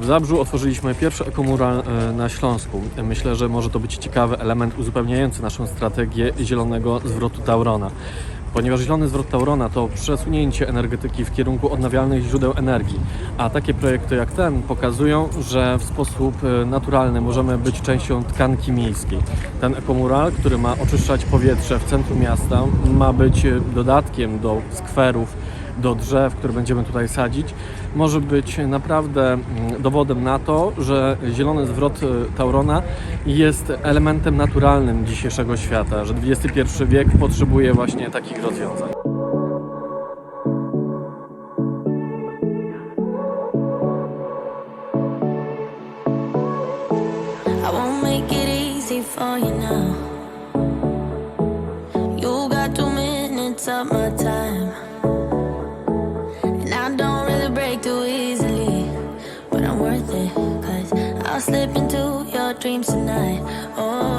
W Zabrzu otworzyliśmy pierwszy ekomural e, na Śląsku. Myślę, że może to być ciekawy element uzupełniający naszą strategię zielonego zwrotu Taurona. Ponieważ zielony zwrot Taurona to przesunięcie energetyki w kierunku odnawialnych źródeł energii, a takie projekty jak ten pokazują, że w sposób e, naturalny możemy być częścią tkanki miejskiej. Ten ekomural, który ma oczyszczać powietrze w centrum miasta, ma być e, dodatkiem do skwerów, do drzew, które będziemy tutaj sadzić, może być naprawdę mm, dowodem na to, że zielony zwrot e, Taurona jest elementem naturalnym dzisiejszego świata, że XXI wiek potrzebuje właśnie takich rozwiązań. I won't make worth it, cause I'll slip into your dreams tonight. Oh.